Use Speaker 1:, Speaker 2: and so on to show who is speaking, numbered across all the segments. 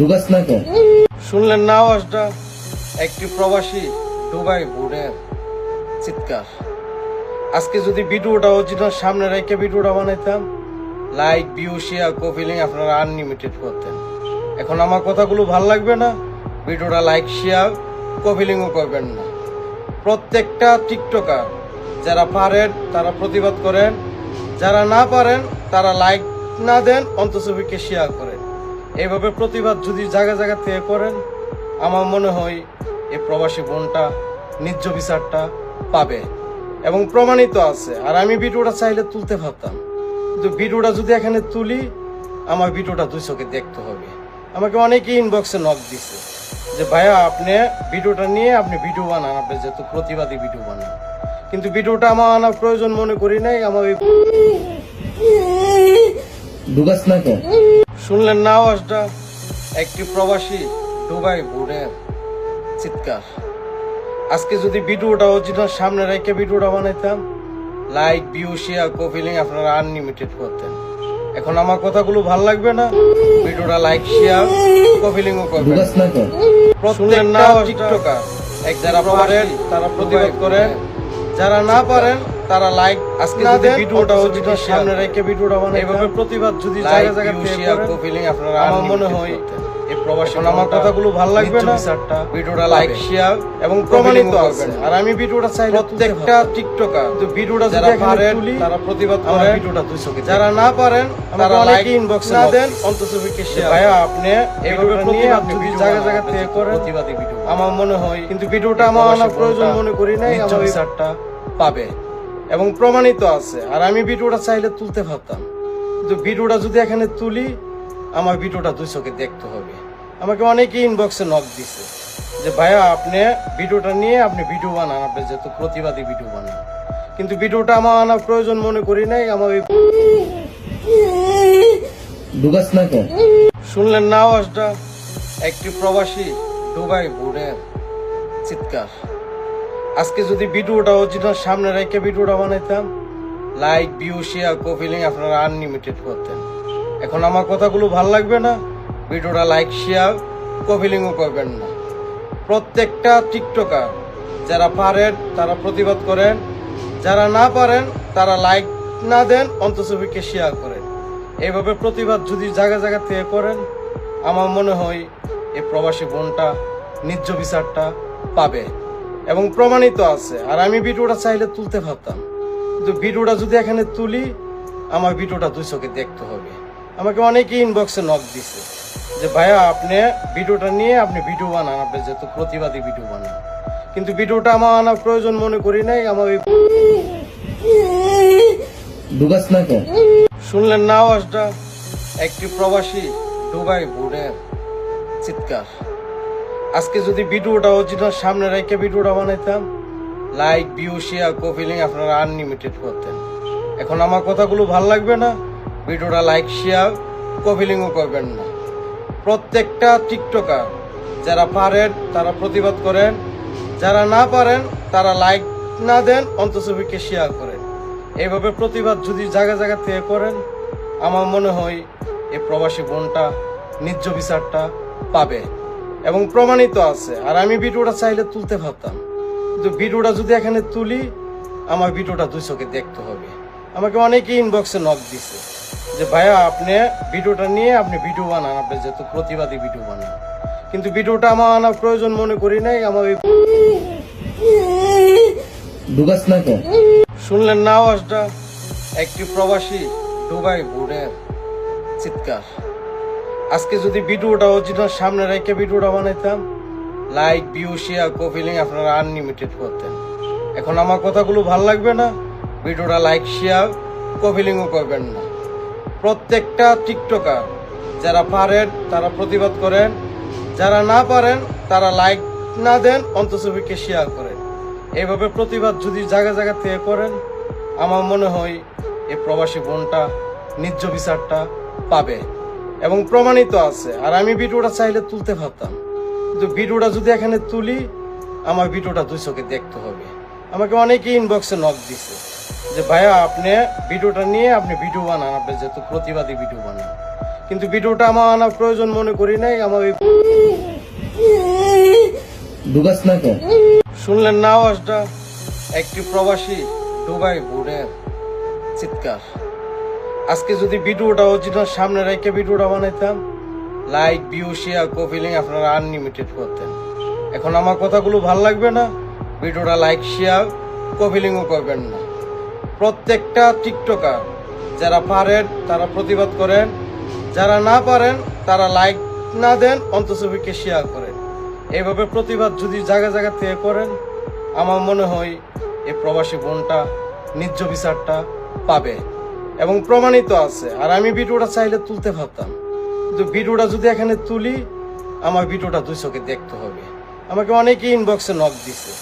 Speaker 1: ঢুকাস না কেন?
Speaker 2: শুনলেন না আওয়াজটা? একটি প্রবাসী দুবাই বোর্ডের চিৎকার। আজকে যদি ভিডিওটা অরিজিনাল সামনে রেখে ভিডিওটা বানাইতাম লাইক ভিউ শেয়ার কপিলিং আপনারা আনলিমিটেড করতেন। এখন আমার কথাগুলো ভালো লাগবে না, ভিডিওটা লাইক শেয়ার কপিলিংও করবেন না। প্রত্যেকটা টিকটকার যারা পারেন, তারা প্রতিবাদ করেন। যারা না পারেন, তারা লাইক না দেন অন্তছবিকে শেয়ার করেন। এইভাবে প্রতিবাদ যদি জায়গা জায়গা থেকে করেন, আমার মনে হয় এই প্রবাসী বোনটা ন্যায্য বিচারটা পাবে। এবং প্রমাণিত আছে, আর আমি ভিডিওটা চাইলে তুলতে পারতাম। কিন্তু ভিডিওটা যদি এখানে তুলি, আমার ভিডিওটা দুই চোখে দেখতে হবে। আমাকে অনেকেই ইনবক্সে নক দিছে যে, ভাইয়া, আপনি ভিডিওটা নিয়ে আপনি ভিডিও বানান, আপনি যেহেতু প্রতিবাদী ভিডিও বানান। কিন্তু ভিডিওটা আমার আনার প্রয়োজন মনে করি নাই, আমার
Speaker 1: ঢুকাস না
Speaker 2: শুনলেন না আওয়াজটা? একটি প্রবাসী দুবাই বোর্ডের চিৎকার। আজকে যদি ভিডিওটা অরিজিনাল সামনে রেখে ভিডিওটা বানাইতাম লাইক ভিউ শেয়ার কপিলিং আপনারা আনলিমিটেড করতেন। এখন আমার কথাগুলো ভালো লাগবে না ভিডিওটা লাইক শেয়ার কপিলিংও করবেন।
Speaker 1: ঢুকাস
Speaker 2: শুনলেন না টিকটকার এক যারা পারেন তারা প্রতিবাদ করেন। যারা না পারেন তারা লাইক আজকে যদি ভিডিওটা অরিজিনাল সামনে রেখে ভিডিওটা বানাই এইভাবে প্রতিবাদ যদি জায়গা জায়গা শেয়ার কপিলিং আপনারা আমার মনে হয় এই প্রবাসী আমার কথাগুলো ভালো লাগবে না। ভিডিওটা লাইক শেয়ার এবং প্রমাণিত আছে। আর আমি ভিডিওটা চাই প্রত্যেকটা টিকটকার তো ভিডিওটা যারা পারেন তারা প্রতিবাদ করেন। ভিডিওটা দুই চোখে যারা না পারেন তারা লাইক ইনবক্স না দেন। অন্তছবিকে শেয়ার ভাইয়া আপনি এইভাবে প্রতিবাদ যদি জায়গা জায়গা থেকে করেন। প্রতিবাদী ভিডিও। আমার মনে হয় কিন্তু ভিডিওটা আমার আনার প্রয়োজন মনে করি নাই। আমার বিচারটা পাবে। এবং প্রমাণিত আছে। আর আমি ভিডিওটা চাইলে তুলতে পারতাম। কিন্তু ভিডিওটা যদি এখানে তুলি আমার ভিডিওটা দুই চোখে দেখতে হবে। আমাকে অনেকেই ইনবক্সে নক দিছে যে ভাইয়া আপনি ভিডিওটা নিয়ে আপনি ভিডিও বানান আপনি যেহেতু প্রতিবাদী ভিডিও বানান। কিন্তু ভিডিওটা আমার আনার প্রয়োজন মনে করি নাই আমার শুনলেন না আওয়াজটা? একটি প্রবাসী দুবাই বোর্ডের চিৎকার। আজকে যদি ভিডিওটা অরিজিনাল সামনে রেখে ভিডিওটা বানাইতাম লাইক ভিউ শেয়ার কপিলিং আপনারা আনলিমিটেড করতেন। এখন আমার কথাগুলো ভালো লাগবে না, ভিডিওটা লাইক শেয়ার কপিলিংও করবেন না। প্রত্যেকটা টিকটকার যারা পারেন, তারা প্রতিবাদ করেন। যারা না পারেন, তারা লাইক না দেন অন্তছবিকে শেয়ার করেন। এইভাবে প্রতিবাদ যদি জায়গা জায়গা থেকে করেন, আমার মনে হয় এই প্রবাসী বোনটা ন্যায্য বিচারটা পাবে। এবং প্রমাণিত আছে। আর আমি ভিডিওটা চাইলে তুলতে পারতাম। কিন্তু ভিডিওটা যদি এখানে তুলি আমার ভিডিওটা দুই চোখে দেখতে হবে। আমাকে অনেকেই ইনবক্সে নক দিছে যে ভাইয়া আপনি ভিডিওটা নিয়ে আপনি ভিডিও বানান আপনি যেহেতু প্রতিবাদী ভিডিও বানান। কিন্তু ভিডিওটা আমার আনার প্রয়োজন মনে করি নাই আমার শুনলেন না আওয়াজটা? একটি প্রবাসী দুবাই বোর্ডের চিৎকার। আজকে যদি ভিডিওটা অরিজিনাল সামনে রেখে ভিডিওটা বানাইতাম লাইক ভিউ শেয়ার কপিলিং আপনারা আনলিমিটেড করতেন। এখন আমার কথাগুলো ভালো লাগবে না, ভিডিওটা লাইক শেয়ার কপিলিংও করবেন না। প্রত্যেকটা টিকটকার যারা পারেন, তারা প্রতিবাদ করেন। যারা না পারেন, তারা লাইক না দেন অন্তছবিকে শেয়ার করেন। এইভাবে প্রতিবাদ যদি জায়গা জায়গা থেকে করেন, আমার মনে হয় এই প্রবাসী বোনটা ন্যায্য বিচারটা পাবে। এবং প্রমাণিত আছে। আর আমি ভিডিওটা চাইলে তুলতে পারতাম। কিন্তু ভিডিওটা যদি এখানে তুলি আমার ভিডিওটা দুই চোখে দেখতে হবে। আমাকে অনেকেই ইনবক্সে নক দিছে যে ভাইয়া আপনি ভিডিওটা নিয়ে আপনি ভিডিও বানান আপনি যেহেতু প্রতিবাদী ভিডিও বানান। কিন্তু ভিডিওটা আমার আনার প্রয়োজন মনে করি নাই আমার শুনলেন না আওয়াজটা? একটি প্রবাসী দুবাই বোর্ডের চিৎকার। আজকে যদি ভিডিওটা অরিজিনাল সামনে রেখে ভিডিওটা বানাইতাম লাইক ভিউ শেয়ার কপিলিং আপনারা আনলিমিটেড করতেন। এখন আমার কথাগুলো ভালো লাগবে না, ভিডিওটা লাইক শেয়ার কপিলিংও করবেন না। প্রত্যেকটা টিকটকার যারা পারেন, তারা প্রতিবাদ করেন। যারা না পারেন, তারা লাইক না দেন অন্তছবিকে শেয়ার করেন। এইভাবে প্রতিবাদ যদি জায়গা জায়গা থেকে করেন, আমার মনে হয় এই প্রবাসী বোনটা ন্যায্য বিচারটা পাবে। এবং প্রমাণিত আছে। আর আমি ভিডিওটা চাইলে তুলতে পারতাম। কিন্তু ভিডিওটা যদি এখানে তুলি আমার ভিডিওটা দুই চোখে দেখতে হবে। আমাকে অনেকেই ইনবক্সে নক দিছে যে ভাইয়া আপনি ভিডিওটা নিয়ে আপনি ভিডিও বানান আপনি যেহেতু প্রতিবাদী ভিডিও বানান। কিন্তু ভিডিওটা আমার আনার প্রয়োজন মনে করি নাই আমার শুনলেন না আওয়াজটা? একটি প্রবাসী দুবাই বোর্ডের চিৎকার। আজকে যদি ভিডিওটা অরিজিনাল সামনে রেখে ভিডিওটা বানাইতাম লাইক ভিউ শেয়ার কপিলিং আপনারা আনলিমিটেড করতেন। এখন আমার কথাগুলো ভালো লাগবে না, ভিডিওটা লাইক শেয়ার কপিলিংও করবেন না। প্রত্যেকটা টিকটকার যারা পারেন, তারা প্রতিবাদ করেন। যারা না পারেন, তারা লাইক না দেন অন্তছবিকে শেয়ার করেন। এইভাবে প্রতিবাদ যদি জায়গা জায়গা থেকে করেন, আমার মনে হয় এই প্রবাসী বোনটা ন্যায্য বিচারটা পাবে। এবং প্রমাণিত আছে। আর আমি ভিডিওটা চাইলে তুলতে পারতাম। কিন্তু ভিডিওটা যদি এখানে তুলি আমার ভিডিওটা দুই চোখে দেখতে হবে। আমাকে অনেকেই ইনবক্সে নক দিছে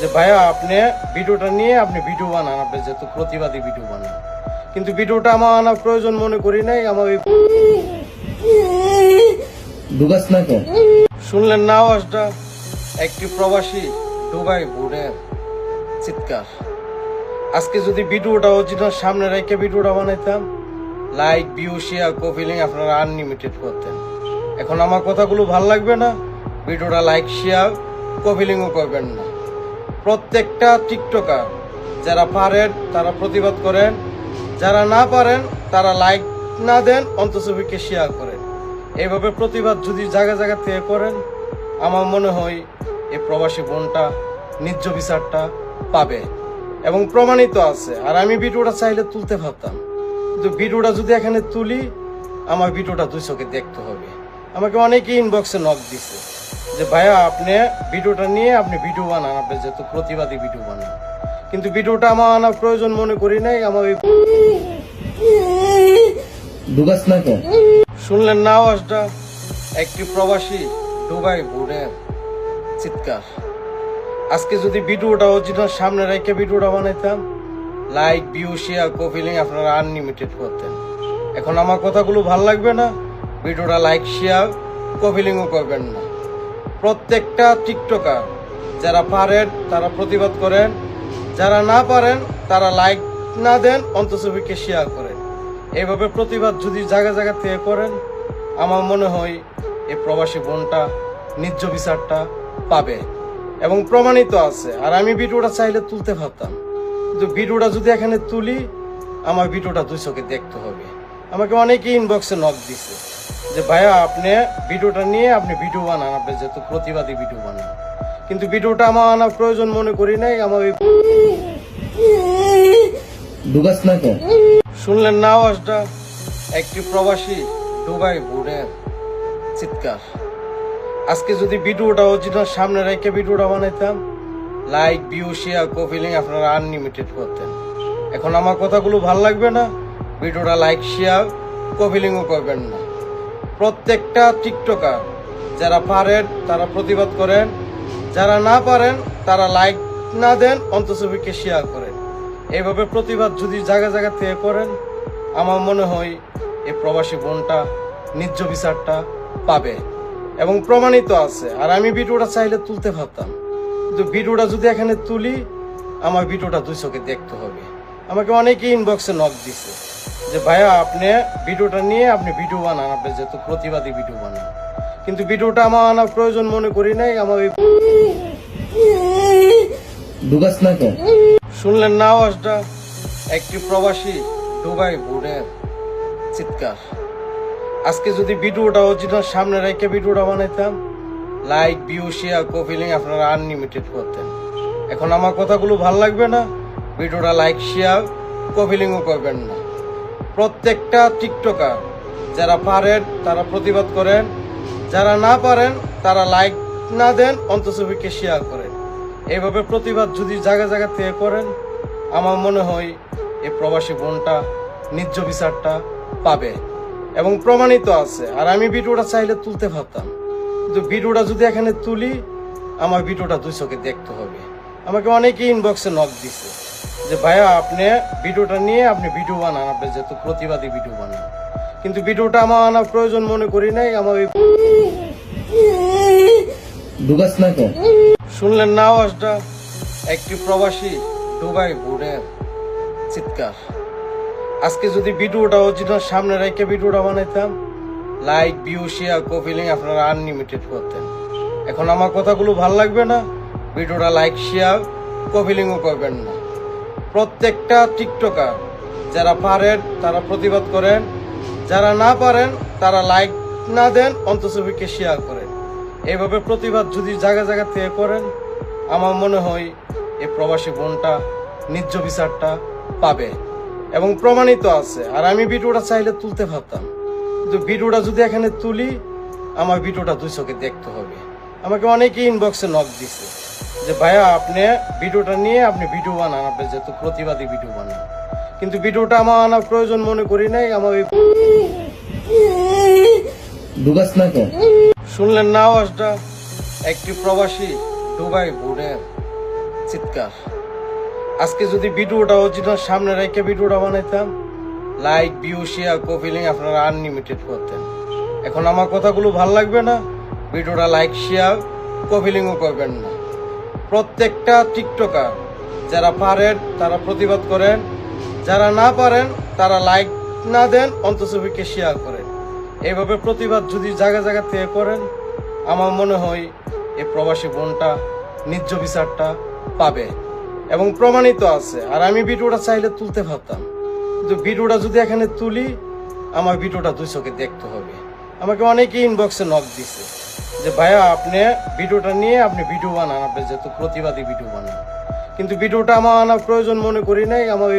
Speaker 2: যে ভাইয়া আপনি ভিডিওটা নিয়ে আপনি ভিডিও বানান আপনি যেহেতু প্রতিবাদী ভিডিও বানান। কিন্তু ভিডিওটা আমার আনার প্রয়োজন মনে করি নাই আমার শুনলেন না আওয়াজটা? একটি প্রবাসী দুবাই বোর্ডের চিৎকার। আজকে যদি ভিডিওটা অরিজিনাল সামনে রেখে ভিডিওটা বানাইতাম লাইক ভিউ শেয়ার কপিলিং আপনারা আনলিমিটেড করতেন। এখন আমার কথাগুলো ভালো লাগবে না, ভিডিওটা লাইক শেয়ার কপিলিংও করবেন না। প্রত্যেকটা টিকটকার যারা পারেন, তারা প্রতিবাদ করেন। যারা না পারেন, তারা লাইক না দেন অন্তছবিকে শেয়ার করেন। এইভাবে প্রতিবাদ যদি জায়গা জায়গা থেকে করেন, আমার মনে হয় এই প্রবাসী বোনটা ন্যায্য বিচারটা পাবে। এবং প্রমাণিত আছে। আর আমি ভিডিওটা চাইলে তুলতে পারতাম। কিন্তু ভিডিওটা যদি এখানে তুলি আমার ভিডিওটা দুই চোখে দেখতে হবে। আমাকে অনেকেই ইনবক্সে নক দিছে যে ভাইয়া আপনি ভিডিওটা নিয়ে আপনি ভিডিও বানান আপনি যেহেতু প্রতিবাদী ভিডিও বানান। কিন্তু ভিডিওটা আমার আনার প্রয়োজন মনে করি নাই আমার শুনলেন না আওয়াজটা? একটি প্রবাসী দুবাই বোর্ডের চিৎকার। আজকে যদি ভিডিওটা অরিজিনাল সামনে রেখে ভিডিওটা বানাইতাম লাইক ভিউ শেয়ার কপিলিং আপনারা আনলিমিটেড করতেন। এখন আমার কথাগুলো ভালো লাগবে না, ভিডিওটা লাইক শেয়ার কপিলিংও করবেন না। প্রত্যেকটা টিকটকার যারা পারেন, তারা প্রতিবাদ করেন। যারা না পারেন, তারা লাইক না দেন অন্তছবিকে শেয়ার করেন। এইভাবে প্রতিবাদ যদি জায়গা জায়গা থেকে করেন, আমার মনে হয় এই প্রবাসী বোনটা ন্যায্য বিচারটা পাবে। এবং প্রমাণিত আছে। আর আমি ভিডিওটা চাইলে তুলতে পারতাম। কিন্তু ভিডিওটা যদি এখানে তুলি আমার ভিডিওটা দুই চোখে দেখতে হবে। আমাকে অনেকেই ইনবক্সে নক দিছে যে ভাইয়া আপনি ভিডিওটা নিয়ে আপনি ভিডিও বানান আপনি যেহেতু প্রতিবাদী ভিডিও বানান। কিন্তু ভিডিওটা আমার আনার প্রয়োজন মনে করি নাই আমার শুনলেন না আওয়াজটা? একটি প্রবাসী দুবাই বোর্ডের চিৎকার। আজকে যদি ভিডিওটা অরিজিনাল সামনে রেখে ভিডিওটা বানাইতাম লাইক ভিউ শেয়ার কপিলিং আপনারা আনলিমিটেড করতেন। এখন আমার কথাগুলো ভালো লাগবে না, ভিডিওটা লাইক শেয়ার কপিলিংও করবেন না। প্রত্যেকটা টিকটকার যারা পারেন, তারা প্রতিবাদ করেন। যারা না পারেন, তারা লাইক না দেন অন্তছবিকে শেয়ার করেন। এইভাবে প্রতিবাদ যদি জায়গা জায়গা থেকে করেন, আমার মনে হয় এই প্রবাসী বোনটা ন্যায্য বিচারটা পাবে। এবং প্রমাণিত আছে। আর আমি ভিডিওটা চাইলে তুলতে পারতাম। কিন্তু ভিডিওটা যদি এখানে তুলি আমার ভিডিওটা দুই চোখে দেখতে হবে। আমাকে অনেকেই ইনবক্সে নক দিছে যে ভাইয়া আপনি ভিডিওটা নিয়ে আপনি ভিডিও বানান আপনি যেহেতু প্রতিবাদী ভিডিও বানান। কিন্তু ভিডিওটা আমার আনার প্রয়োজন মনে করি নাই আমার শুনলেন না আওয়াজটা? একটি প্রবাসী দুবাই বোর্ডের চিৎকার। আজকে যদি ভিডিওটা অরিজিনাল সামনে রেখে ভিডিওটা বানাইতাম লাইক ভিউ শেয়ার কপিলিং আপনারা আনলিমিটেড করতেন। এখন আমার কথাগুলো ভালো লাগবে না, ভিডিওটা লাইক শেয়ার কপিলিংও করবেন না। প্রত্যেকটা টিকটকার যারা পারেন, তারা প্রতিবাদ করেন। যারা না পারেন, তারা লাইক না দেন অন্তছবিকে শেয়ার করেন। এইভাবে প্রতিবাদ যদি জায়গা জায়গা থেকে করেন, আমার মনে হয় এই প্রবাসী বোনটা ন্যায্য বিচারটা পাবে। এবং প্রমাণিত আছে। আর আমি ভিডিওটা চাইলে তুলতে পারতাম। কিন্তু ভিডিওটা যদি এখানে তুলি আমার ভিডিওটা দুই চোখে দেখতে হবে। আমাকে অনেকেই ইনবক্সে নক দিছে যে ভাইয়া আপনি ভিডিওটা নিয়ে আপনি ভিডিও বানান আপনি যেহেতু প্রতিবাদী ভিডিও বানান। কিন্তু ভিডিওটা আমার আনার প্রয়োজন মনে করি নাই আমার শুনলেন না আওয়াজটা? একটি প্রবাসী দুবাই বোর্ডের চিৎকার। আজকে যদি ভিডিওটা অরিজিনাল সামনে রেখে ভিডিওটা বানাইতাম লাইক ভিউ শেয়ার কপিলিং আপনারা আনলিমিটেড করতেন। এখন আমার কথাগুলো ভালো লাগবে না, ভিডিওটা লাইক শেয়ার কপিলিংও করবেন না। প্রত্যেকটা টিকটকার যারা পারেন, তারা প্রতিবাদ করেন। যারা না পারেন, তারা লাইক না দেন অন্তছবিকে শেয়ার করেন। এইভাবে প্রতিবাদ যদি জায়গা জায়গা থেকে করেন, আমার মনে হয় এই প্রবাসী বোনটা ন্যায্য বিচারটা পাবে। এবং প্রমাণিত আছে। আর আমি ভিডিওটা চাইলে তুলতে পারতাম। কিন্তু ভিডিওটা যদি এখানে তুলি আমার ভিডিওটা দুই চোখে দেখতে হবে। আমাকে অনেকেই ইনবক্সে নক দিছে যে ভাইয়া আপনি ভিডিওটা নিয়ে আপনি ভিডিও বানান আপনি যেহেতু প্রতিবাদী ভিডিও বানান। কিন্তু ভিডিওটা আমার আনার প্রয়োজন মনে করি নাই আমার শুনলেন না আওয়াজটা? একটি প্রবাসী দুবাই বোর্ডের চিৎকার। আজকে যদি ভিডিওটা অরিজিনাল সামনে রেখে ভিডিওটা বানাইতাম লাইক ভিউ শেয়ার কপিলিং আপনারা আনলিমিটেড করতেন। এখন আমার কথাগুলো ভালো লাগবে না, ভিডিওটা লাইক শেয়ার কপিলিংও করবেন না। প্রত্যেকটা টিকটকার যারা পারেন, তারা প্রতিবাদ করেন। যারা না পারেন, তারা লাইক না দেন অন্তছবিকে শেয়ার করেন। এইভাবে প্রতিবাদ যদি জায়গা জায়গা থেকে করেন, আমার মনে হয় এই প্রবাসী বোনটা ন্যায্য বিচারটা পাবে। এবং প্রমাণিত আছে। আর আমি ভিডিওটা চাইলে তুলতে পারতাম। কিন্তু ভিডিওটা যদি এখানে তুলি আমার ভিডিওটা দুই চোখে দেখতে হবে। আমাকে অনেকেই ইনবক্সে নক দিছে যে ভাইয়া আপনি ভিডিওটা নিয়ে আপনি ভিডিও বানান আপনি যেহেতু প্রতিবাদী ভিডিও বানান। কিন্তু ভিডিওটা আমার আনার প্রয়োজন মনে করি নাই আমার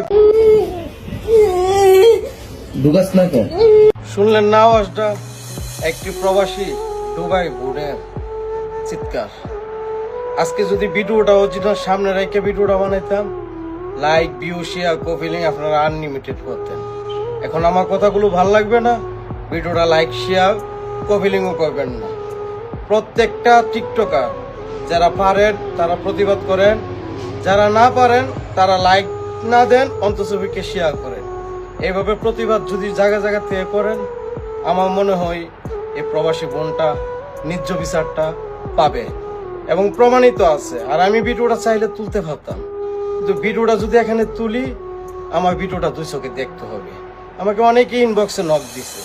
Speaker 2: শুনলেন না আওয়াজটা? একটি প্রবাসী দুবাই বোর্ডের চিৎকার। আজকে যদি ভিডিওটা অরিজিনাল সামনে রেখে ভিডিওটা বানাইতাম লাইক ভিউ শেয়ার কপিলিং আপনারা আনলিমিটেড করতেন। এখন আমার কথাগুলো ভালো লাগবে না, ভিডিওটা লাইক শেয়ার কপিলিংও করবেন না। প্রত্যেকটা টিকটকার যারা পারেন, তারা প্রতিবাদ করেন। যারা না পারেন, তারা লাইক না দেন অন্তছবিকে শেয়ার করেন। এইভাবে প্রতিবাদ যদি জায়গা জায়গা থেকে করেন, আমার মনে হয় এই প্রবাসী বোনটা ন্যায্য বিচারটা পাবে। এবং প্রমাণিত আছে। আর আমি ভিডিওটা চাইলে তুলতে পারতাম। কিন্তু ভিডিওটা যদি এখানে তুলি আমার ভিডিওটা দুই চোখে দেখতে হবে। আমাকে অনেকেই ইনবক্সে নক দিছে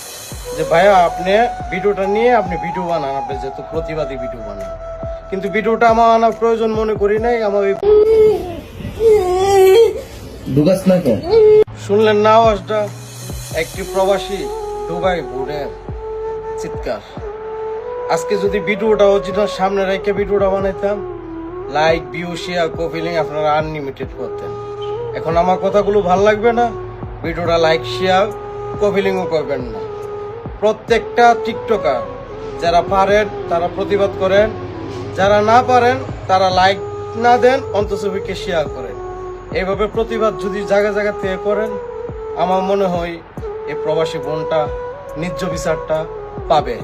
Speaker 2: যে ভাইয়া আপনি ভিডিওটা নিয়ে আপনি ভিডিও বানান আপনি যেহেতু প্রতিবাদী ভিডিও বানান। কিন্তু ভিডিওটা আমার আনার প্রয়োজন মনে করি নাই আমার শুনলেন না আওয়াজটা? একটি প্রবাসী দুবাই বোর্ডের চিৎকার। আজকে যদি ভিডিওটা অরিজিনাল সামনে রেখে ভিডিওটা বানাইতাম লাইক ভিউ শেয়ার কপিলিং আপনারা আনলিমিটেড করতেন। এখন আমার কথাগুলো ভালো লাগবে না, ভিডিওটা লাইক শেয়ার কপিলিংও করবেন না। প্রত্যেকটা টিকটকার যারা পারেন, তারা প্রতিবাদ করেন। যারা না পারেন, তারা লাইক না দেন অন্তছবিকে শেয়ার করেন। এইভাবে প্রতিবাদ যদি জায়গা জায়গা থেকে করেন, আমার মনে হয় এই প্রবাসী বোনটা ন্যায্য বিচারটা পাবে।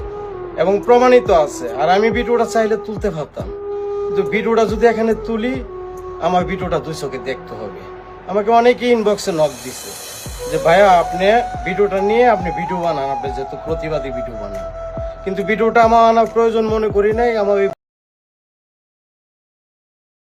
Speaker 2: এবং প্রমাণিত আছে। আর আমি ভিডিওটা চাইলে তুলতে পারতাম। কিন্তু ভিডিওটা যদি এখানে তুলি, আমার ভিডিওটা দুই চোখে দেখতে হবে। আমাকে অনেকেই ইনবক্সে নক দিছে যে, ভাইয়া, আপনি ভিডিওটা নিয়ে আপনি ভিডিও বানান, আপনি যেহেতু প্রতিবাদী ভিডিও বানান। কিন্তু ভিডিওটা আমার আনার প্রয়োজন মনে করি নাই, আমার